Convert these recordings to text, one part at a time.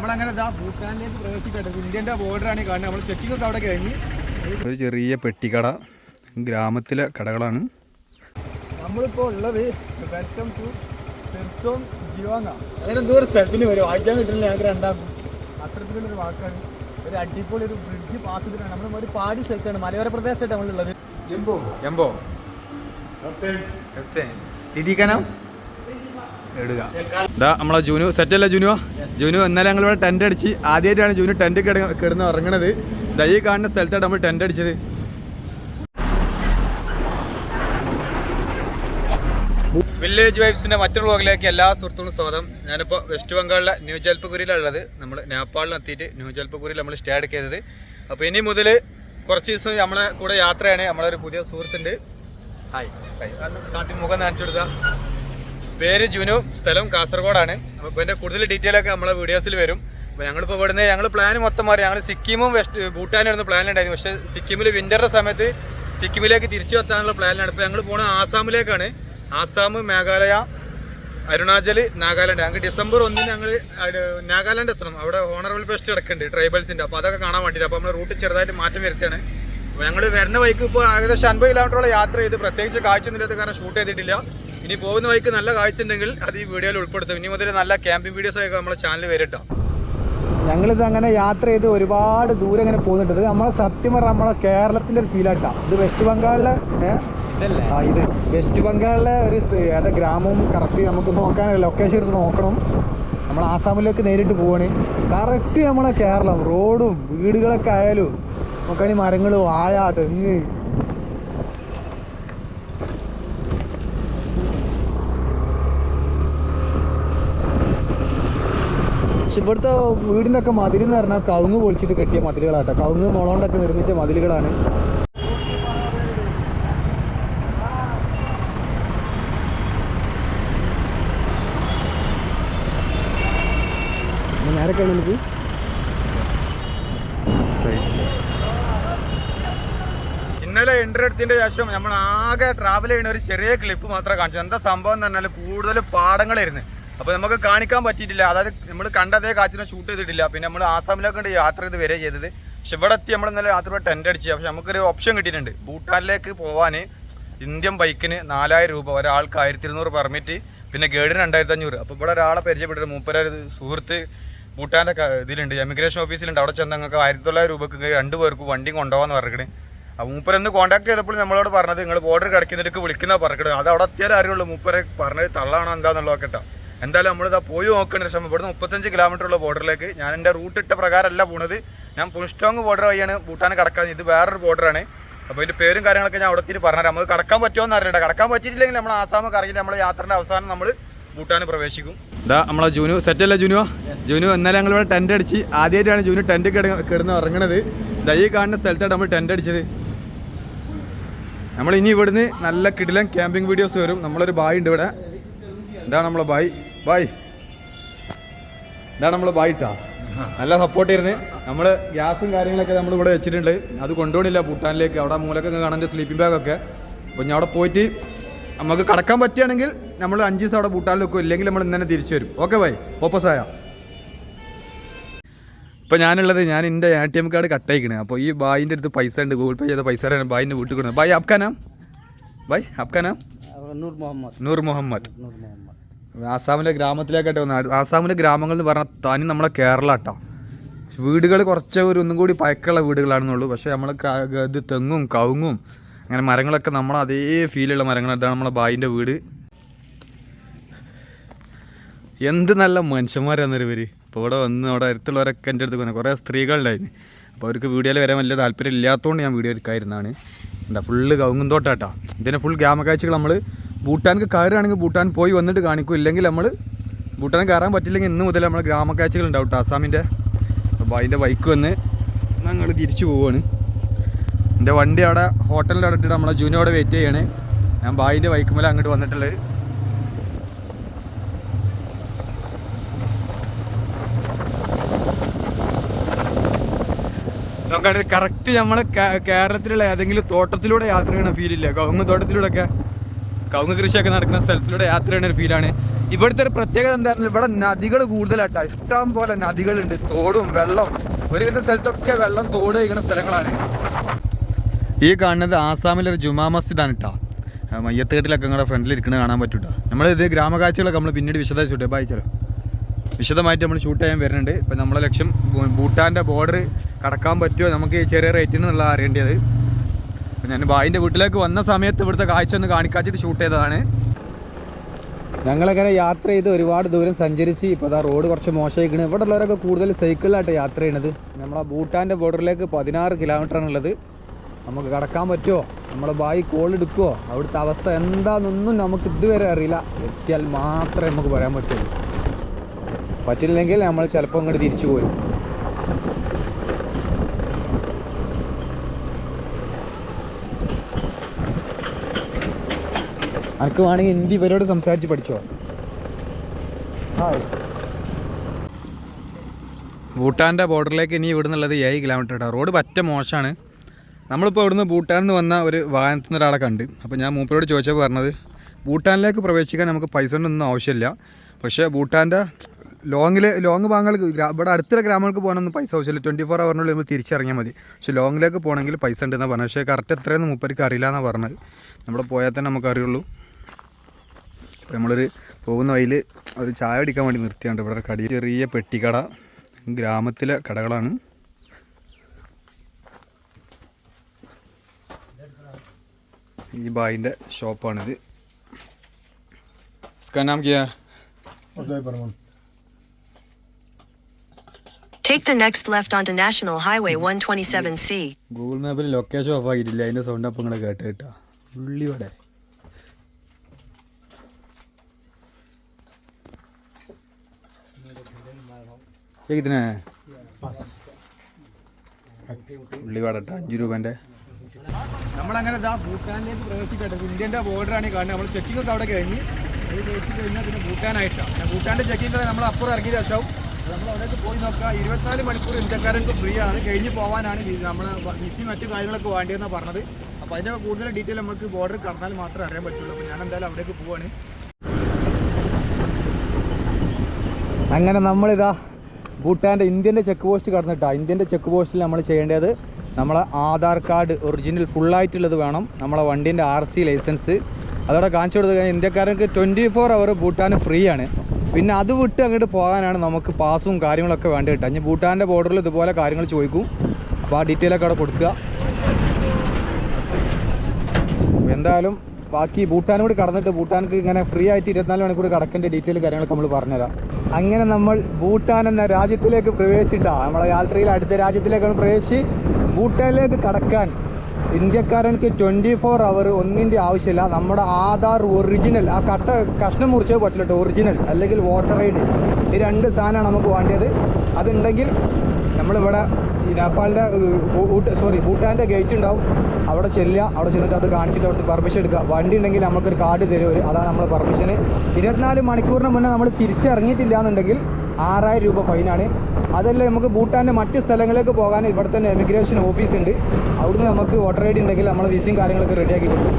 നമ്മളങ്ങനെ ഇതാ ഭൂട്ടാനിലേക്ക് പ്രവേശിക്കട്ടെ ഇന്ത്യന്റെ ബോർഡറാണ് കാണുന്നത് നമ്മൾ ചെക്കിംഗ് ഒക്കെ അവിടെ കഴിഞ്ഞ് ഒരു ചെറിയ പെട്ടിക്കട ഗ്രാമത്തിലെ കടകളാണ് നമ്മളിപ്പോൾ ഉള്ളത് വെൽക്കം ടു സെർത്തോം ജിവാങ്ങ അങ്ങനെ എന്തോ ഒരു സ്ഥലത്തിന് വരും വായിക്കാൻ കിട്ടില്ല ഞങ്ങൾക്ക് രണ്ടാം അത്തരത്തിലുള്ളൊരു വാക്കാണ് ഒരു അടിപൊളി ഒരു ബ്രിഡ്ജ് പാസ് ചെയ്തിട്ടാണ് നമ്മൾ ഒരു പാടി സ്ഥലത്താണ് മലയോര പ്രദേശമായിട്ട് നമ്മളുള്ളത് എംബോ എംബോ തിരിക്കാനോ ഇതാ നമ്മളെ ജൂനു സെറ്റ് അല്ലേ ജൂനുവോ ജൂനു ഇന്നലെ ഞങ്ങൾ ഇവിടെ ടെന്റ് അടിച്ച് ആദ്യമായിട്ടാണ് ജൂനു ടെന്റ് കിടന്ന് ഇറങ്ങണത് ദൈ ഈ കാണുന്ന സ്ഥലത്താണ് നമ്മൾ ടെന്റ് അടിച്ചത്. വില്ലേജ് വൈബ്സിന്റെ മറ്റൊരു ബ്ലോഗിലേക്ക് എല്ലാ സുഹൃത്തുക്കളും സ്വാഗതം. ഞാനിപ്പോൾ വെസ്റ്റ് ബംഗാളിലെ ന്യൂ ജൽപഗുരിയിലാണ് ഉള്ളത് നമ്മൾ നേപ്പാളിൽ എത്തിയിട്ട് ന്യൂ ജൽപഗുരിയിൽ നമ്മൾ സ്റ്റേ എടുക്കിയത് അപ്പോൾ ഇനി മുതൽ കുറച്ച് ദിവസം നമ്മളെ കൂടെ യാത്രയാണ്. നമ്മളൊരു പുതിയ സുഹൃത്തുണ്ട്. ഹായ് ഹായ് കാട്ടി മുഖം നനച്ചു കൊടുക്കുക പേര് ജുനു സ്ഥലം കാസർഗോഡാണ്. അപ്പോൾ ഇതിന്റെ കൂടുതൽ ഡീറ്റെയിൽ ഒക്കെ നമ്മളെ വീഡിയോസിൽ വരും. അപ്പോൾ ഞങ്ങളിപ്പോൾ ഇവിടുന്ന് ഞങ്ങൾ പ്ലാൻ മൊത്തം മാറി. ഞങ്ങൾ സിക്കിമും വെസ്റ്റ് ഭൂട്ടാനായിരുന്നു പ്ലാൻ ഉണ്ടായിരുന്നു പക്ഷേ സിക്കിമിൽ വിന്ററിന്റെ സമയത്ത് സിക്കിമിലേക്ക് തിരിച്ചു എത്താനുള്ള പ്ലാനിലാണ് ഇപ്പോൾ ഞങ്ങൾ പോകുന്നത് ആസാമിലേക്കാണ്. ആസാം മേഘാലയ അരുണാചൽ നാഗാലാൻഡ്. ഞങ്ങൾക്ക് ഡിസംബർ ഒന്നിന് ഞങ്ങൾ നാഗാലാൻഡ് എത്തണം. അവിടെ ഹോണറബിൾ ഫെസ്റ്റ് കിടക്കുന്നുണ്ട് ട്രൈബൽസിന്റെ അപ്പോൾ അതൊക്കെ കാണാൻ വേണ്ടിയിട്ട് അപ്പോൾ നമ്മൾ റൂട്ട് ചെറുതായിട്ട് മാറ്റം വരുത്തുകയാണ് അപ്പോൾ ഞങ്ങൾ വരുന്ന വൈക്ക് ഇപ്പോൾ ഏകദേശം അൻപത് കിലോമീറ്ററോളം യാത്ര ചെയ്ത് പ്രത്യേകിച്ച് കാഴ്ച ഒന്നുമില്ലാത്ത കാരണം ഷൂട്ട് ചെയ്തിട്ടില്ല. ഇനി പോകുന്ന വഴിക്ക് നല്ല കാഴ്ച ഉണ്ടെങ്കിൽ അത് ഈ വീഡിയോയിൽ ഉൾപ്പെടുത്തും. ഇനി മുതൽ നല്ല ക്യാമ്പിംഗ് വീഡിയോസ് ആയിരിക്കും നമ്മുടെ ചാനൽ വരട്ടോ ഞങ്ങളിത് അങ്ങനെ യാത്ര ചെയ്ത് ഒരുപാട് ദൂരം ഇങ്ങനെ പോകുന്നുണ്ട്. ഇത് നമ്മളെ സത്യം പറഞ്ഞാൽ നമ്മളെ കേരളത്തിന്റെ ഒരു ഫീലാട്ടാ ഇത് വെസ്റ്റ് ബംഗാളിലെ? ആ ഇത് വെസ്റ്റ് ബംഗാളിലെ ഒരു ഏതാ ഗ്രാമവും കറക്റ്റ് നമുക്ക് നോക്കാൻ ലൊക്കേഷൻ എടുത്ത് നോക്കണം. നമ്മൾ ആസാമിലേക്ക് നേരിട്ട് പോവാണ്. കറക്റ്റ് നമ്മളെ കേരളം. റോഡും വീടുകളൊക്കെ ആയാലും നോക്കുകയാണെങ്കിൽ മരങ്ങൾ വാഴ തെങ്ങ് ഇവിടുത്തെ വീടിന്റെ ഒക്കെ മതിൽ എന്ന് പറഞ്ഞാൽ കവുങ്ങ് പൊളിച്ചിട്ട് കെട്ടിയ മതിലുകളാട്ടോ. കവുങ്ങ് മുളകൊണ്ടൊക്കെ നിർമ്മിച്ച മതിലുകളാണ്. ആരൊക്കെയാണ് നമുക്ക് ഇന്നലെ എൻട്രി എടുത്തതിന്റെ ശേഷം നമ്മൾ ആകെ ട്രാവൽ ചെയ്യുന്ന ഒരു ചെറിയ ക്ലിപ്പ് മാത്രമേ കാണിച്ചു. എന്താ സംഭവം എന്ന് പറഞ്ഞാൽ കൂടുതൽ പാടങ്ങളായിരുന്നു. അപ്പോൾ നമുക്ക് കാണിക്കാൻ പറ്റിയിട്ടില്ല. അതായത് നമ്മൾ കണ്ടതേ കാച്ചിനെ ഷൂട്ട് ചെയ്തിട്ടില്ല. പിന്നെ നമ്മൾ ആസാമിലൊക്കെ ഉണ്ട് യാത്ര ചെയ്ത് വരെ ചെയ്തത്. പക്ഷെ ഇവിടെ എത്തി നമ്മൾ ഇന്നലെ രാത്രി ടെന്റ് അടിച്ച്. പക്ഷെ നമുക്കൊരു ഓപ്ഷൻ കിട്ടിയിട്ടുണ്ട്. ഭൂട്ടാനിലേക്ക് പോകാൻ ഇന്ത്യൻ ബൈക്കിന് നാലായിരം രൂപ. ഒരാൾക്ക് ആയിരത്തി ഇരുന്നൂറ് പെർമിറ്റ് പിന്നെ ഗൈഡിന് രണ്ടായിരത്തി അഞ്ഞൂറ് അപ്പോൾ ഇവിടെ ഒരാളെ പരിചയപ്പെട്ടിട്ട് മൂപ്പരായ സുഹൃത്ത് ഭൂട്ടാന്റെ ഇതിലുണ്ട്. എമിഗ്രേഷൻ ഓഫീസിലുണ്ട് അവിടെ ചെന്ന് ഞങ്ങൾക്ക് ആയിരത്തി തൊള്ളായിരം രൂപക്ക് രണ്ട് പേർക്ക് വണ്ടി കൊണ്ടുപോകാന്ന് പറഞ്ഞിട്ട് അപ്പോൾ മൂപ്പരൊന്ന് കോൺടാക്ട് ചെയ്തപ്പോൾ നമ്മളോട് പറഞ്ഞത് നിങ്ങൾ ബോർഡർ കിടക്കുന്നിടക്ക് വിളിക്കുന്ന പറഞ്ഞു അത് അവിടെ എത്തിയാലും അറിയുള്ളൂ. മൂപ്പരെ പറഞ്ഞത് തള്ളാണോ എന്താണെന്നുള്ളതൊക്കെ കേട്ടോ. എന്തായാലും നമ്മളിതാ പോയി നോക്കേണ്ട ശ്രമം ഇവിടുന്ന് മുപ്പത്തഞ്ച് കിലോമീറ്റർ ഉള്ള ബോർഡറിലേക്ക് ഞാൻ എന്റെ റൂട്ട് ഇട്ട പ്രകാരമല്ല പോണത്. ഞാൻ പുൻസ്റ്റോങ് ബോർഡർ വഴിയാണ് ഭൂട്ടാൻ കടക്കാൻ. ഇത് വേറൊരു ബോർഡറാണ് അപ്പോൾ ഇതിന്റെ പേരും കാര്യങ്ങളൊക്കെ ഞാൻ അവിടെ എത്തിയിട്ട് പറഞ്ഞുതരാം. നമുക്ക് കടക്കാൻ പറ്റുമോ അറിയണ്ട. കടക്കാൻ പറ്റിയിട്ടില്ലെങ്കിൽ നമ്മൾ ആസാമ് കറങ്ങി നമ്മൾ യാത്രയുടെ അവസാനം നമ്മൾ ഭൂട്ടാൻ പ്രവേശിക്കും. ഇതാ നമ്മളെ ജൂനു. സെറ്റ് അല്ലേ ജൂനുവോ ജൂനു ഇന്നലെ ഞങ്ങൾ ഇവിടെ ടെന്റ് അടിച്ച് ആദ്യമായിട്ടാണ് ജൂനു ടെന്റ് കിടന്ന് ഇറങ്ങണത് ദാ ഈ കാണുന്ന സ്ഥലത്താണ് നമ്മൾ ടെന്റ് അടിച്ചത്. നമ്മൾ ഇനി ഇവിടുന്ന് നല്ല കിടിലം ക്യാമ്പിംഗ് വീഡിയോസ് വരും. നമ്മളൊരു ബായ് ഉണ്ട് ഇവിടെ. ഇതാണ് നമ്മളെ ബായ് ബായ് ഇതാണ് നമ്മളെ ബൈട്ടാ. നല്ല സപ്പോർട്ട് ചെയ്യുന്നത് നമ്മൾ ഗ്യാസും കാര്യങ്ങളൊക്കെ നമ്മൾ ഇവിടെ വെച്ചിട്ടുണ്ട്. അത് കൊണ്ടുപോകണില്ല. ഭൂട്ടാനിലേക്ക് അവിടെ മൂലക്കൊക്കെ കാണാൻ സ്ലീപ്പിംഗ് ബാഗൊക്കെ അപ്പോൾ ഞാൻ അവിടെ പോയിട്ട് നമുക്ക് കടക്കാൻ പറ്റുകയാണെങ്കിൽ നമ്മൾ അഞ്ച് ദിവസം അവിടെ ഭൂട്ടാനിൽ വെക്കും ഇല്ലെങ്കിൽ നമ്മൾ ഇന്നെ തിരിച്ചു വരും. Okay bye. ഓപ്പോസായ ഇപ്പോൾ ഞാനുള്ളത് ഞാൻ എന്റെ എ ടി എം കാർഡ് കട്ടയക്കണ് അപ്പോൾ ഈ ബായിന്റെ അടുത്ത് പൈസ ഉണ്ട്. ഗൂഗിൾ പേ ചെയ്ത പൈസ ബായിന്റെ വീട്ടിൽ കൊടുക്കുന്നത് ബായ് അബ്ഖാനാം ബായ് അബ്ഖാനാം നൂർ മുഹമ്മദ്. നൂർ മുഹമ്മദ്. നൂർ മുഹമ്മദ്. ആസാമിലെ ഗ്രാമത്തിലേക്കായിട്ട് വന്നത് ആസാമിലെ ഗ്രാമങ്ങൾ എന്ന് പറഞ്ഞാൽ തനി നമ്മളെ കേരള കേട്ടോ വീടുകൾ കുറച്ച് ഒരു ഒന്നും കൂടി പഴക്കമുള്ള വീടുകളാണെന്നുള്ളൂ. പക്ഷേ നമ്മൾ ഇത് തെങ്ങും കവുങ്ങും അങ്ങനെ മരങ്ങളൊക്കെ നമ്മളെ അതേ ഫീലുള്ള മരങ്ങൾ ഇതാണ് നമ്മളെ ബായിന്റെ വീട്. എന്ത് നല്ല മനുഷ്യന്മാരാണെന്നൊരു ഇവർ ഇപ്പോൾ ഇവിടെ വന്ന് അവിടെ അടുത്തുള്ളവരൊക്കെ എന്റെ അടുത്ത് വന്നു കുറേ സ്ത്രീകളുണ്ടായിരുന്നു അപ്പോൾ അവർക്ക് വീഡിയോയിൽ വരാൻ വലിയ താല്പര്യം ഇല്ലാത്തതുകൊണ്ട് ഞാൻ വീഡിയോ എടുക്കാതിരുന്നതാണ്. എന്താ ഫുള്ള് കവുങ്ങും തോട്ടാട്ടാ. ഇതിനെ ഫുൾ ഗ്രാമക്കാഴ്ചകൾ നമ്മൾ ഭൂട്ടാനിക്ക് കയറുകയാണെങ്കിൽ ഭൂട്ടാൻ പോയി വന്നിട്ട് കാണിക്കും. ഇല്ലെങ്കിൽ നമ്മൾ ഭൂട്ടാൻ കയറാൻ പറ്റില്ലെങ്കിൽ ഇന്ന് മുതൽ നമ്മൾ ഗ്രാമക്കാഴ്ചകൾ ഉണ്ടാവും കേട്ടോ ആസാമിന്റെ അപ്പോൾ അതിന്റെ ബൈക്ക് വന്ന് ഞങ്ങൾ തിരിച്ചു പോവുകയാണ് എന്റെ വണ്ടി അവിടെ ഹോട്ടലിന്റെ അവിടെ ഇട്ടിട്ട് നമ്മളെ ജൂനിയ അവിടെ വെയിറ്റ് ചെയ്യണേ. ഞാൻ ബായിന്റെ ബൈക്ക് മേലെ അങ്ങോട്ട് വന്നിട്ടുള്ളത്. നമുക്കത് കറക്റ്റ് നമ്മൾ കേരളത്തിലുള്ള ഏതെങ്കിലും തോട്ടത്തിലൂടെ യാത്ര ചെയ്യണ ഫീലില്ല കവുങ്ങ് തോട്ടത്തിലൂടെ ഒക്കെ കവുങ്ങ് കൃഷിയൊക്കെ നടക്കുന്ന സ്ഥലത്തിലൂടെ യാത്ര ചെയ്യുന്ന ഒരു ഫീലാണ് ഇവിടുത്തെ ഒരു പ്രത്യേകത എന്താണെന്ന് ഇവിടെ നദികൾ കൂടുതലായിട്ടാ ഇഷ്ടം പോലെ നദികളുണ്ട്. തോടും വെള്ളം ഒരുവിധ സ്ഥലത്തൊക്കെ വെള്ളം തോട് കഴിക്കുന്ന സ്ഥലങ്ങളാണ്. ഈ കാണുന്നത് ആസാമിലെ ഒരു ജുമാ മസ്ജിദാണ് കേട്ടോ മയ്യത്തേട്ടിലൊക്കെ നിങ്ങളുടെ ഫ്രണ്ടിൽ ഇരിക്കുന്നത് കാണാൻ പറ്റൂട്ടോ. നമ്മളിത് ഗ്രാമകാഴ്ചകളൊക്കെ നമ്മൾ പിന്നീട് വിശദമായി ഷൂട്ട് വായിച്ചാലോ വിശദമായിട്ട് നമ്മൾ ഷൂട്ട് ചെയ്യാൻ വരുന്നുണ്ട്. ഇപ്പം നമ്മളെ ലക്ഷ്യം ഭൂട്ടാന്റെ ബോർഡർ കടക്കാൻ പറ്റുമോ? നമുക്ക് ചെറിയ റേറ്റിൽ നിന്നുള്ള അറിയേണ്ടത്. ഞാൻ ബായിന്റെ വീട്ടിലേക്ക് വന്ന സമയത്ത് ഇവിടുത്തെ കാഴ്ച ഒന്ന് കാണിക്കാച്ചിട്ട് ഷൂട്ട് ചെയ്തതാണ്. ഞങ്ങളങ്ങനെ യാത്ര ചെയ്ത് ഒരുപാട് ദൂരം സഞ്ചരിച്ച് ഇപ്പോൾ അതാ റോഡ് കുറച്ച് മോശമായിക്കണ്. ഇവിടെ ഉള്ളവരൊക്കെ കൂടുതൽ സൈക്കിളിലായിട്ട് യാത്ര ചെയ്യണത്. നമ്മളെ ഭൂട്ടാന്റെ ബോർഡറിലേക്ക് പതിനാറ് കിലോമീറ്ററാണ് ഉള്ളത്. നമുക്ക് കടക്കാൻ പറ്റുമോ നമ്മളെ ബായി കോൾ എടുക്കുമോ അവിടുത്തെ അവസ്ഥ എന്താണെന്നൊന്നും നമുക്ക് ഇതുവരെ അറിയില്ല. എത്തിയാൽ മാത്രമേ നമുക്ക് പറയാൻ പറ്റുള്ളൂ. പറ്റില്ലെങ്കിൽ നമ്മൾ ചിലപ്പോൾ അങ്ങോട്ട് തിരിച്ചു പോരും. അനക്ക് വേണമെങ്കിൽ ഹിന്ദി ഇവരോട് സംസാരിച്ച് പഠിച്ചോ. ഭൂട്ടാന്റെ ബോർഡറിലേക്ക് ഇനി ഇവിടെ നിന്നുള്ളത് ഏഴ് കിലോമീറ്റർ കേട്ടോ റോഡ് പറ്റ മോശമാണ് നമ്മളിപ്പോൾ ഇവിടുന്ന് ഭൂട്ടാനിൽ നിന്ന് വന്ന ഒരു വാഹനത്തിൽ നിന്ന് ഒരാളെ കണ്ട്. അപ്പോൾ ഞാൻ മൂപ്പരോട് ചോദിച്ചപ്പോൾ പറഞ്ഞത് ഭൂട്ടാനിലേക്ക് പ്രവേശിക്കാൻ നമുക്ക് പൈസ ഒന്നും ആവശ്യമില്ല. പക്ഷേ ഭൂട്ടാന്റെ ലോങ്ങിൽ ലോങ് ഭാഗങ്ങൾക്ക് ഗ്രാ- ഇവിടെ അടുത്തുള്ള ഗ്രാമങ്ങൾക്ക് പോകണമെന്ന് പൈസ ആവശ്യമില്ല. ട്വന്റി ഫോർ അവറിനുള്ളിൽ നമ്മൾ തിരിച്ചിറങ്ങിയാൽ മതി. പക്ഷേ ലോങ്ങിലേക്ക് പോകണമെങ്കിൽ പൈസ ഉണ്ടെന്നാണ് പറഞ്ഞത്. പക്ഷേ കറക്റ്റ് എത്രയെന്ന് മൂപ്പർക്ക് അറിയില്ല എന്നാണ് പറഞ്ഞത്. നമ്മൾ പോയാൽ തന്നെ നമുക്ക് അറിയുള്ളൂ. അപ്പോൾ നമ്മളൊരു പോകുന്ന വഴിയിൽ ഒരു ചായ കുടിക്കാൻ വേണ്ടി നിർത്തിയാണ് ഇവിടെ ഒരു കടി ചെറിയ പെട്ടിക്കട ഗ്രാമത്തിലെ കടകളാണ് ഈ ബായിൻ്റെ ഷോപ്പാണിത് इसका नाम क्या है Take the next left onto National Highway 127C. Google മാപ്പിൽ ലൊക്കേഷൻ ഓഫ് ആക്കിയിട്ടില്ല അതിൻ്റെ സൗണ്ട് അപ്പം നിങ്ങൾ കേട്ട് കേട്ടാ ഉള്ളിവടെ ഇതിനെ कितने ട്ടോ, അഞ്ച് രൂപന്റെ. നമ്മളങ്ങനെ ഇതാ ഭൂട്ടാനിലേക്ക് പ്രവേശിക്കട്ടെ. ഇന്ത്യന്റെ ബോർഡറാണ് ഈ കാണുന്നത്. നമ്മൾ ചെക്കിംഗ് ഒക്കെ അവിടെ കഴിഞ്ഞ് അത് കഴിച്ച് കഴിഞ്ഞാൽ പിന്നെ ഭൂട്ടാനായിട്ടാണ് ഭൂട്ടാന്റെ ചെക്കിംഗ് നമ്മൾ അപ്പുറം ഇറങ്ങിയ ശേഷം നമ്മൾ അവിടേക്ക് പോയി നോക്കുക ഇരുപത്തിനാല് മണിക്കൂർ ഇന്ത്യക്കാരൻക്ക് ഫ്രീ ആണ്. അത് കഴിഞ്ഞ് പോകാനാണ് നമ്മൾ വിസി മറ്റു കാര്യങ്ങളൊക്കെ വേണ്ടിയെന്നാണ് പറഞ്ഞത്. അപ്പോൾ അതിന്റെ കൂടുതൽ ഡീറ്റെയിൽ നമുക്ക് ബോർഡർ കടന്നാൽ മാത്രമേ അറിയാൻ പറ്റുള്ളൂ. അപ്പോൾ ഞാൻ എന്തായാലും അവിടേക്ക് പോവാണ്. അങ്ങനെ നമ്മളിതാ ഭൂട്ടാന്റെ ഇന്ത്യന്റെ ചെക്ക് പോസ്റ്റ് കടന്നിട്ടാ. ഇന്ത്യന്റെ ചെക്ക് പോസ്റ്റിൽ നമ്മൾ ചെയ്യേണ്ടത് നമ്മളെ ആധാർ കാർഡ് ഒറിജിനൽ ഫുള്ളായിട്ടുള്ളത് വേണം. നമ്മളെ വണ്ടീന്റെ ആർ സി ലൈസൻസ്. അതോടെ കാണിച്ചു കൊടുത്തു കഴിഞ്ഞാൽ ഇന്ത്യക്കാർക്ക് ട്വന്റി ഫോർ അവർ ഭൂട്ടാൻ ഫ്രീ ആണ് പിന്നെ അത് വിട്ട് അങ്ങോട്ട് പോകാനാണ് നമുക്ക് പാസും കാര്യങ്ങളൊക്കെ വേണ്ടി കിട്ടുക ഇനി ഭൂട്ടാന്റെ ബോർഡറിൽ ഇതുപോലെ കാര്യങ്ങൾ ചോദിക്കും. അപ്പോൾ ആ ഡീറ്റെയിൽ ഒക്കെ അവിടെ കൊടുക്കുക. എന്തായാലും ബാക്കി ഭൂട്ടാനും കൂടി കടന്നിട്ട് ഭൂട്ടാൻക്ക് ഇങ്ങനെ ഫ്രീ ആയിട്ട് ഇരുപത്തിനാല് മണിക്കൂർ കടക്കേണ്ട ഡീറ്റെയിൽ കാര്യങ്ങളൊക്കെ നമ്മൾ പറഞ്ഞുതരാം. അങ്ങനെ നമ്മൾ ഭൂട്ടാൻ എന്ന രാജ്യത്തിലേക്ക് പ്രവേശിച്ചിട്ടാണ് നമ്മളെ യാത്രയിൽ അടുത്ത രാജ്യത്തിലേക്കാണ് പ്രവേശിച്ച് ഭൂട്ടാനിലേക്ക് കടക്കാൻ. ഇന്ത്യക്കാരനക്ക് ട്വന്റി ഫോർ അവർ ഒന്നിന്റെ ആവശ്യമില്ല. നമ്മുടെ ആധാർ ഒറിജിനൽ ആ കട്ട കഷ്ണം മുറിച്ചേ പറ്റില്ല ഒറിജിനൽ അല്ലെങ്കിൽ വോട്ടർ ഐ ഡി ഈ രണ്ട് സാധനമാണ് നമുക്ക് വേണ്ടത്. അതുണ്ടെങ്കിൽ നമ്മളിവിടെ ഈ നേപ്പാളിന്റെ സോറി ഭൂട്ടാന്റെ ഗേറ്റ് ഉണ്ടാവും. അവിടെ ചെല്ലുക അവിടെ ചെന്നിട്ട് അത് കാണിച്ചിട്ട് അവിടുത്തെ പെർമിഷൻ എടുക്കുക. വണ്ടി ഉണ്ടെങ്കിൽ നമുക്കൊരു കാർഡ് തരും ഒരു അതാണ് നമ്മൾ പെർമിഷൻ ഇരുപത്തിനാല് മണിക്കൂറിന് മുന്നേ നമ്മൾ തിരിച്ചിറങ്ങിയിട്ടില്ല എന്നുണ്ടെങ്കിൽ ആറായിരം രൂപ ഫൈനാണ് അതല്ല നമുക്ക് ഭൂട്ടാന്റെ മറ്റ് സ്ഥലങ്ങളിലേക്ക് പോകാൻ ഇവിടെ തന്നെ എമിഗ്രേഷൻ ഓഫീസ് ഉണ്ട്. അവിടുന്ന് നമുക്ക് വോട്ടർ ഐ ഡി ഉണ്ടെങ്കിൽ നമ്മൾ വിസയും കാര്യങ്ങളൊക്കെ റെഡിയാക്കി കൊടുക്കും.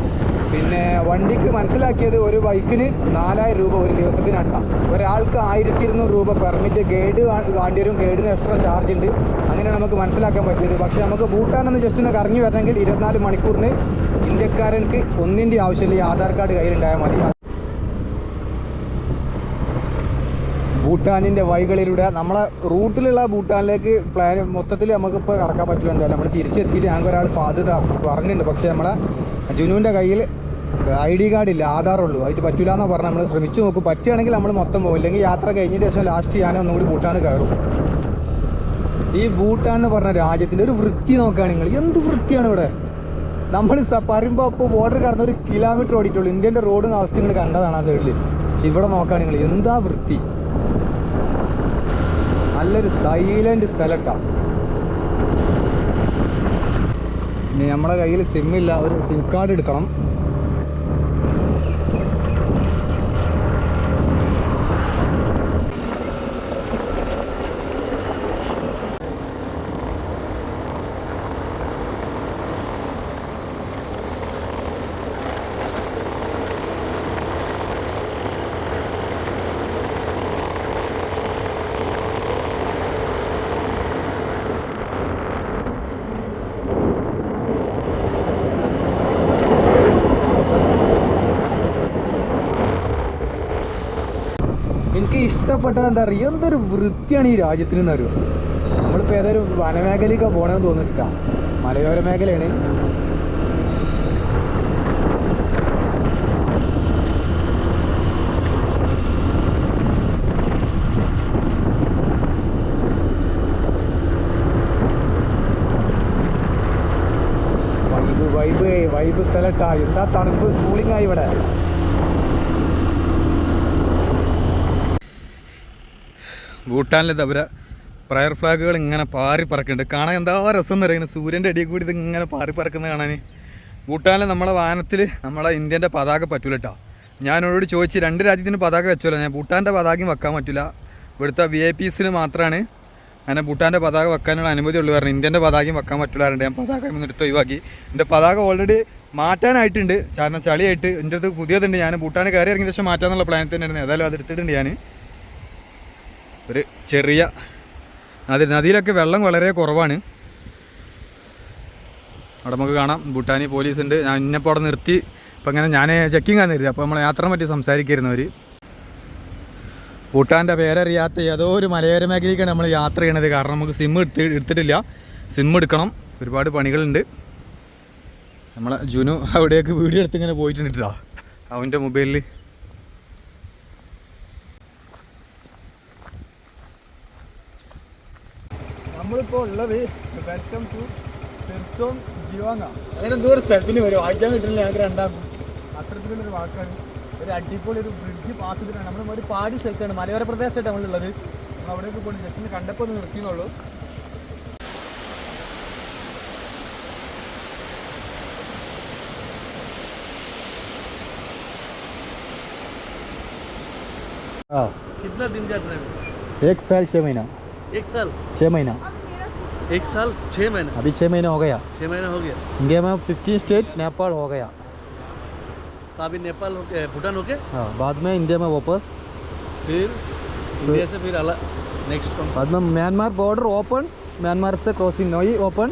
പിന്നെ വണ്ടിക്ക് മനസ്സിലാക്കിയത് ഒരു ബൈക്കിന് നാലായിരം രൂപ ഒരു ദിവസത്തിനട്ട ഒരാൾക്ക് ആയിരത്തി ഇരുന്നൂറ് രൂപ പെർമിറ്റ് ഗൈഡ് വേണ്ടി വരും ഗൈഡിന് എക്സ്ട്രാ ചാർജ് ഉണ്ട്. അങ്ങനെ നമുക്ക് മനസ്സിലാക്കാൻ പറ്റിയത്. പക്ഷേ നമുക്ക് ഭൂട്ടാൻ ഒന്ന് ജസ്റ്റ് ഒന്ന് കറങ്ങി വരണമെങ്കിൽ ഇരുപത്തിനാല് മണിക്കൂറിന് ഇന്ത്യക്കാരൻക്ക് ഒന്നിന്റെ ആവശ്യമില്ല. ഈ ആധാർ കാർഡ് കയ്യിലുണ്ടായാൽ മതി. ഭൂട്ടാനിന്റെ വൈകളിലൂടെ നമ്മളെ റൂട്ടിലുള്ള ഭൂട്ടാനിലേക്ക് പ്ലാൻ മൊത്തത്തിൽ നമുക്കിപ്പോൾ കടക്കാൻ പറ്റില്ല എന്തായാലും. നമ്മൾ തിരിച്ചെത്തിയിട്ട് ഞങ്ങൾക്ക് ഒരാൾ പാത് പറഞ്ഞിട്ടുണ്ട്. പക്ഷേ നമ്മളെ ജുനുവിന്റെ കയ്യിൽ ഐ ഡി കാർഡ് ഇല്ല ആധാറുള്ളൂ. അതിന് പറ്റില്ല എന്നാണ് പറഞ്ഞാൽ നമ്മൾ ശ്രമിച്ചു നോക്കും. പറ്റുകയാണെങ്കിൽ നമ്മൾ മൊത്തം പോകും അല്ലെങ്കിൽ യാത്ര കഴിഞ്ഞതിന് ശേഷം ലാസ്റ്റ് ഞാൻ ഒന്നുകൂടി ബൂട്ടാണ് കയറും. ഈ ഭൂട്ടാൻ എന്ന് പറഞ്ഞ രാജ്യത്തിന്റെ ഒരു വൃത്തി നോക്കുകയാണ് നിങ്ങൾ. എന്ത് വൃത്തിയാണ് ഇവിടെ? നമ്മൾ പറയുമ്പോൾ അപ്പോൾ ബോർഡർ കടന്ന് ഒരു കിലോമീറ്റർ ഓടിയിട്ടുള്ളൂ. ഇന്ത്യന്റെ റോഡും അവസ്ഥ നിങ്ങൾ കണ്ടതാണ് ആ സൈഡിൽ പക്ഷെ ഇവിടെ നോക്കുകയാണ് നിങ്ങൾ. എന്താ വൃത്തി? നല്ലൊരു സൈലന്റ് സ്ഥലട്ടാണ് നമ്മുടെ കയ്യിൽ സിമ്മില്ല ഒരു സിം കാർഡ് എടുക്കണം. ഇഷ്ടപ്പെട്ടത് എന്താ പറയുക എന്തൊരു വൃത്തിയാണ് ഈ രാജ്യത്തിന് എന്നറിയോ നമ്മളിപ്പോൾ ഏതൊരു വനമേഖലയൊക്കെ പോകണമെന്ന് തോന്നിട്ടാ. മലയോര മേഖലയാണ്. വൈബ് വൈബ് വൈബ് സ്ഥലട്ടാ. എന്താ തണുപ്പ് കൂളിംഗ് ആയി ഇവിടെ. ഭൂട്ടാനിലെ തവര പ്രയർ ഫ്ലാഗുകൾ ഇങ്ങനെ പാറി പറക്കുന്നുണ്ട്. കാണാൻ എന്താ രസം എന്ന് പറയുന്നത് സൂര്യന്റെ അടിയിൽ കൂടി ഇത് ഇങ്ങനെ പാറി പറക്കുന്നത് കാണാൻ. ഭൂട്ടാനിൽ നമ്മളെ വാഹനത്തിൽ നമ്മളെ ഇന്ത്യന്റെ പതാക പറ്റൂല കേട്ടോ ഞാനോട് ചോദിച്ച് രണ്ട് രാജ്യത്തിന് പതാക വെച്ചല്ലോ ഞാൻ ഭൂട്ടാന്റെ പതാകയും വെക്കാൻ പറ്റില്ല ഇവിടുത്തെ വി ഐ പിസിന് മാത്രമാണ് അങ്ങനെ ഭൂട്ടാന്റെ പതാക വെക്കാനുള്ള അനുമതി ഉള്ളൂ കാരണം ഇന്ത്യന്റെ പതാകയും വെക്കാൻ പറ്റില്ല പറഞ്ഞിട്ട് ഞാൻ പതാക എടുത്ത് ഒഴിവാക്കി. എന്റെ പതാക ഓൾറെഡി മാറ്റാനായിട്ടുണ്ട്. കാരണം ചളിയായിട്ട് എന്റെ അടുത്ത് പുതിയതുണ്ട്. ഞാൻ ഭൂട്ടാൻ കയറി ഇറങ്ങിയ ശേഷം മാറ്റാന്നുള്ള പ്ലാൻ തന്നെയായിരുന്നു ഏതായാലും അത് എടുത്തിട്ടുണ്ട് ഞാൻ ഒരു ചെറിയ നദി നദിയിലൊക്കെ വെള്ളം വളരെ കുറവാണ്. അവിടെ നമുക്ക് കാണാം. ഭൂട്ടാനി പോലീസ് ഉണ്ട് ഞാൻ ഇന്നപ്പോൾ അവിടെ നിർത്തി. ഇപ്പം ഇങ്ങനെ ഞാൻ ചെക്കിങ് ആണ് അപ്പോൾ നമ്മൾ യാത്ര പറ്റി സംസാരിക്കുന്നവർ ഭൂട്ടാന്റെ പേരറിയാത്ത ഏതോ ഒരു മലയോര മേഖലയ്ക്കാണ് നമ്മൾ യാത്ര ചെയ്യണത്. കാരണം നമുക്ക് സിം എടുത്ത് എടുത്തിട്ടില്ല. സിം എടുക്കണം. ഒരുപാട് പണികളുണ്ട്. നമ്മളെ ജുനു അവിടെയൊക്കെ വീഡിയോ എടുത്ത് ഇങ്ങനെ പോയിട്ടുണ്ട് അവന്റെ മൊബൈലിൽ നമ്മളിപ്പോൾ ഉള്ളത് വെൽക്കം ടു സെർത്തോൺ ജിവാങ്ങ അങ്ങനെ എന്തോ ഒരു സ്ഥലത്തിന് വരും വായിക്കാൻ കിട്ടില്ല ഞങ്ങൾക്ക് രണ്ടാക്കും അത്തരത്തിലുള്ളൊരു വാക്കാണ് ഒരു അടിപൊളി ഒരു ബ്രിഡ്ജ് പാസ് ചെയ്തിട്ടാണ് നമ്മൾ ഒരു പാടി സ്ഥലത്താണ് മലയോര പ്രദേശമായിട്ട് നമ്മളുള്ളത് നമ്മൾ അവിടേക്ക് പോയി ജസ്റ്റ് ഒന്ന് കണ്ടപ്പോൾ ഒന്ന് നിർത്തിയെന്നുള്ളൂ हाँ कितना दिन का ट्रेन एक साल छः महीना एक साल छः महीना एक साल छः महीना। अभी छः महीना हो गया। छः महीना हो गया। इंडिया में फिफ्टीन स्टेट नेपाल हो गया। तो अभी नेपाल होके भूटान होके? हाँ बाद में इंडिया में वापस। फिर इंडिया से फिर अलग नेक्स्ट कौन बाद में म्यांमार बॉर्डर ओपन म्यांमार से क्रॉसिंग नई ओपन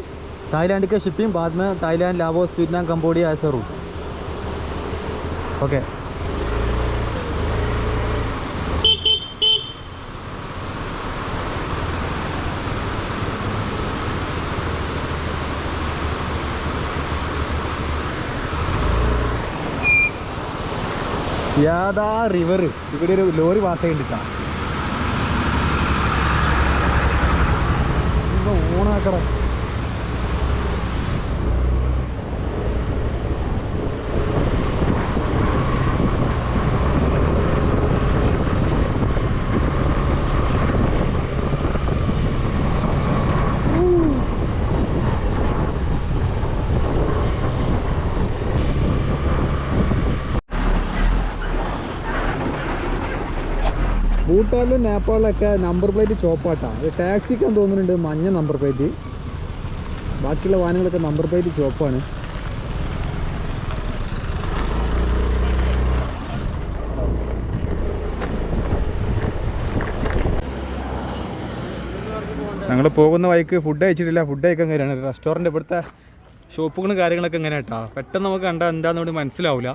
थाईलैंड के शिपिंग बाद में थाईलैंड लाओस वियतनाम कंबोडिया ऐसे रूट ओके യാതാ റിവർ ഇവിടെ ഒരു ലോറി പാസ് ചെയ്തിട്ടാ ഓണാക്കണം ഭൂട്ടാനിലും നേപ്പാളിലൊക്കെ നമ്പർ പ്ലേറ്റ് ചോപ്പാട്ടാണ് ടാക്സിക്കാൻ തോന്നുന്നുണ്ട് മഞ്ഞ നമ്പർ പ്ലേറ്റ് ബാക്കിയുള്ള വാഹനങ്ങളൊക്കെ നമ്പർ പ്ലേറ്റ് ചോപ്പാണ്. ഞങ്ങൾ പോകുന്ന വഴിക്ക് ഫുഡ് കഴിച്ചിട്ടില്ല. ഫുഡ് കഴിക്കാൻ കാര്യമാണ് റെസ്റ്റോറന്റ് ഇവിടുത്തെ ഷോപ്പുകളും കാര്യങ്ങളൊക്കെ എങ്ങനെ കേട്ടോ പെട്ടെന്ന് നമുക്ക് കണ്ടാൽ എന്താണെന്ന് മനസ്സിലാവില്ല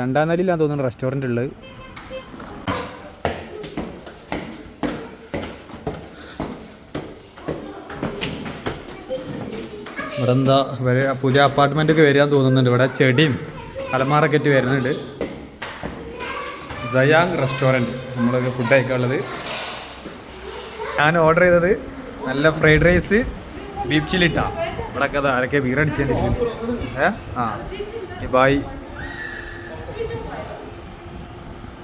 രണ്ടാം നിലയിലാന്ന് തോന്നുന്നു റെസ്റ്റോറന്റ് ഉള്ളത്. ഇവിടെ എന്താ വരെ പുതിയ അപ്പാർട്ട്മെൻറ്റൊക്കെ വരികയെന്ന് തോന്നുന്നുണ്ട് ഇവിടെ ചെടിയും അലമാറൊക്കെ ആയിട്ട് വരുന്നുണ്ട് സയാങ് റെസ്റ്റോറൻറ്റ് നമ്മളൊരു ഫുഡ് കഴിക്കാനുള്ളത് ഞാൻ ഓർഡർ ചെയ്തത് നല്ല ഫ്രൈഡ് റൈസ് ബീഫ് ചില്ലി ഇട്ടാ ഇവിടെ ഒക്കെ ആരൊക്കെ വീറടിച്ചിരിക്കുന്നു ഏ ആ ये भाई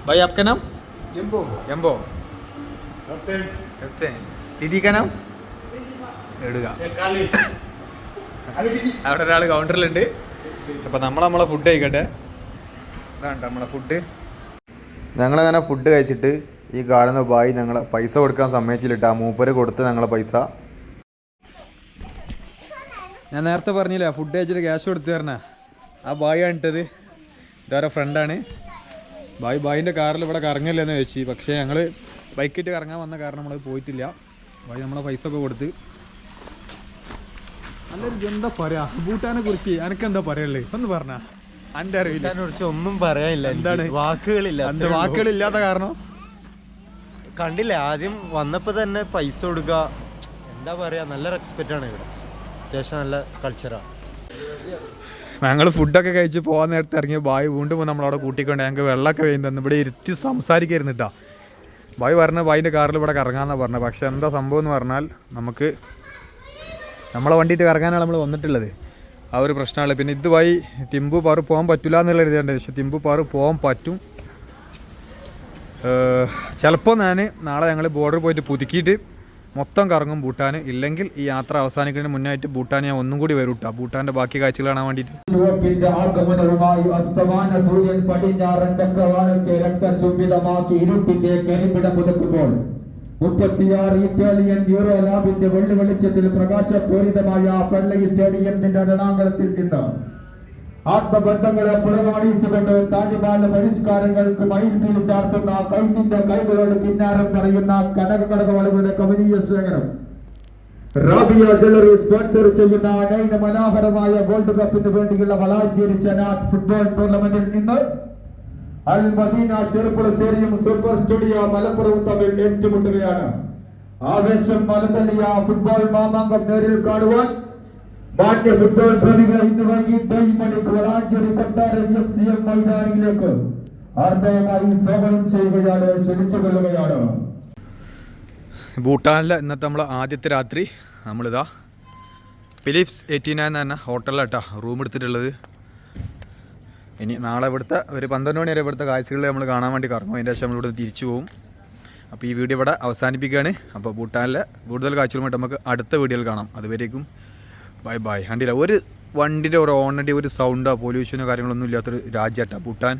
भाई आपका नाम എംബോ എംബോ എഫ്തെ. ദീദി का नाम എടുക അവിടെ ഒരാൾ കൗണ്ടറിലുണ്ട് അപ്പം നമ്മൾ നമ്മളെ ഫുഡ് കഴിക്കട്ടെ. ഇതാണ് നമ്മളെ ഫുഡ് ഞങ്ങളങ്ങനെ ഫുഡ് കഴിച്ചിട്ട് ഈ കാണുന്ന ബായി ഞങ്ങളെ പൈസ കൊടുക്കാൻ സമ്മതിച്ചില്ല ആ മൂപ്പര് കൊടുത്ത് ഞങ്ങളെ പൈസ. ഞാൻ നേരത്തെ പറഞ്ഞില്ലേ ഫുഡ് കഴിച്ചിട്ട് ക്യാഷ് കൊടുത്തു തരണ. ആ ബായി ആണിട്ടത് ഇതാരെ ഫ്രണ്ടാണ് ബായ് ബായിന്റെ കാറിൽ ഇവിടെ കറങ്ങില്ലെന്ന് ചോദിച്ചു. പക്ഷേ ഞങ്ങൾ ബൈക്കിട്ട് കറങ്ങാൻ വന്ന കാരണം നമ്മൾ പോയിട്ടില്ല. ബായി നമ്മളെ പൈസ ഒക്കെ കൊടുത്ത്. നല്ലൊരു എന്താ പറയാ? ഭൂട്ടാനെ കുറിച്ച് എനിക്ക് എന്താ പറയല്ലേ? ഒന്ന് പറഞ്ഞ. എന്റെ അറിയില്ല കുറിച്ച് ഒന്നും പറയാനില്ല. എന്താണ്? വാക്കുകളില്ല വാക്കുകളില്ലാത്ത കാരണം? കണ്ടില്ല ആദ്യം വന്നപ്പോ തന്നെ പൈസ കൊടുക്ക. എന്താ പറയാ നല്ല റെസ്പെക്റ്റ് ആണ് ഇവിടെ. അത്യാവശ്യം നല്ല കൾച്ചറാണ് ഞങ്ങൾ ഫുഡൊക്കെ കഴിച്ച് പോകാൻ നേരത്തെ ഇറങ്ങിയ ബായ് വീണ്ടും നമ്മളവിടെ കൂട്ടിക്കൊണ്ട് ഞങ്ങൾക്ക് വെള്ളമൊക്കെ വേണ്ടി തന്നു. ഇവിടെ ഇരുത്തി സംസാരിക്കരുന്നിട്ടാ ബായ് പറഞ്ഞ ബായിന്റെ കാറിൽ ഇവിടെ കറങ്ങാമെന്നാണ് പറഞ്ഞത്. പക്ഷേ എന്താ സംഭവം എന്ന് പറഞ്ഞാൽ നമുക്ക് നമ്മളെ വണ്ടിയിട്ട് കറങ്ങാനാണ് നമ്മൾ വന്നിട്ടുള്ളത്. ആ ഒരു പ്രശ്നമാണ്. പിന്നെ ഇതുമായി തിമ്പു പാറ് പോകാൻ പറ്റില്ല എന്നുള്ള എഴുതിയുണ്ട് പക്ഷെ തിമ്പു പാറ് പോകാൻ പറ്റും. ചിലപ്പോൾ ഞാൻ നാളെ ഞങ്ങൾ ബോർഡർ പോയിട്ട് പുതുക്കിയിട്ട് മൊത്തം കറങ്ങും ഭൂട്ടാൻ ഇല്ലെങ്കിൽ ഈ യാത്ര അവസാനിക്കുന്നതിന് മുന്നായിട്ട് ഭൂട്ടാൻ ഞാൻ ഒന്നും കൂടി വരും കേട്ടോ ഭൂട്ടാന്റെ ബാക്കി കാഴ്ചകൾ കാണാൻ വേണ്ടിയിട്ട് മുപ്പത്തിയാറ് ഇറ്റാലിയൻ യൂറോ ലാബിന്റെ വെള്ളി വെളിച്ചത്തിൽ പ്രകാശപൂരിതമായ പള്ളി സ്റ്റേഡിയത്തിന്റെ രണാങ്കണത്തിൽ നിന്ന് ആത്മബന്ധങ്ങളെ പുറകമണിയിച്ചുകൊണ്ട് താലിബാല പരിഷ്കാരങ്ങൾക്ക് മയിൽപീലി ചാർത്തുന്ന കൈത്തിന്റെ കൈകളോട് കിന്നാരം പറയുന്ന കനക കടകവളുകളുടെ കമനീയ ശേഖരം റാബിയ ജ്വല്ലറി സ്പോൺസർ ചെയ്യുന്ന അനൈന മനോഹരമായ വേൾഡ് കപ്പിന് വേണ്ടിയുള്ള വളാഞ്ചേരി ചനാറ്റ് ഫുട്ബോൾ ടൂർണമെന്റിൽ നിന്ന് അൽ മദീന ചെറുപ്പുളശ്ശേരിയും സൂപ്പർ സ്റ്റുഡിയോ മലപ്പുറവും തമ്മിൽ ഏറ്റുമുട്ടുകയാണ്. ആവേശം മലതല്ലിയ ഫുട്ബോൾ മാമാങ്കം നേരിൽ കാണുവാൻ മാന്യ ഫുട്ബോൾ പ്രേമികൾ ഇന്ന് വൈകിട്ട് ഏഴ് മണിക്ക് വളാഞ്ചേരി കൊട്ടാരം എഫ് സി എം മൈതാനിയിലേക്ക്. ആർദ്രമായി സ്വാഗതം ചെയ്യുകയാണ് ക്ഷണിച്ചു കൊള്ളുകയാണ്. ഭൂട്ടാനിലെ ഇന്നത്തെ നമ്മൾ ആദ്യത്തെ രാത്രി. നമ്മളിതാ. ഫിലിപ്സ് എയ്റ്റി നയൻ തന്നെ ഹോട്ടലിലാട്ടാ റൂം എടുത്തിട്ടുള്ളത്. ഇനി നാളെ ഇവിടുത്തെ ഒരു പന്ത്രണ്ട് മണി വരെ ഇവിടുത്തെ കാഴ്ചകളെ നമ്മൾ കാണാൻ വേണ്ടി കറങ്ങും. അതിന്റെ ശേഷം നമ്മളിവിടെ തിരിച്ചു പോകും അപ്പോൾ ഈ വീഡിയോ ഇവിടെ അവസാനിപ്പിക്കുകയാണ്. അപ്പോൾ ഭൂട്ടാനിലെ കൂടുതൽ കാഴ്ചകളുമായിട്ട് നമുക്ക് അടുത്ത വീഡിയോയിൽ കാണാം. അതുവരേക്കും ബൈ ബൈ. കണ്ടില്ല? ഒരു വണ്ടിന്റെ ഒരു ഓണന്റെ ഒരു സൗണ്ടോ പൊല്യൂഷനോ കാര്യങ്ങളൊന്നും ഇല്ലാത്തൊരു രാജ്യമായിട്ടാണ് ഭൂട്ടാൻ.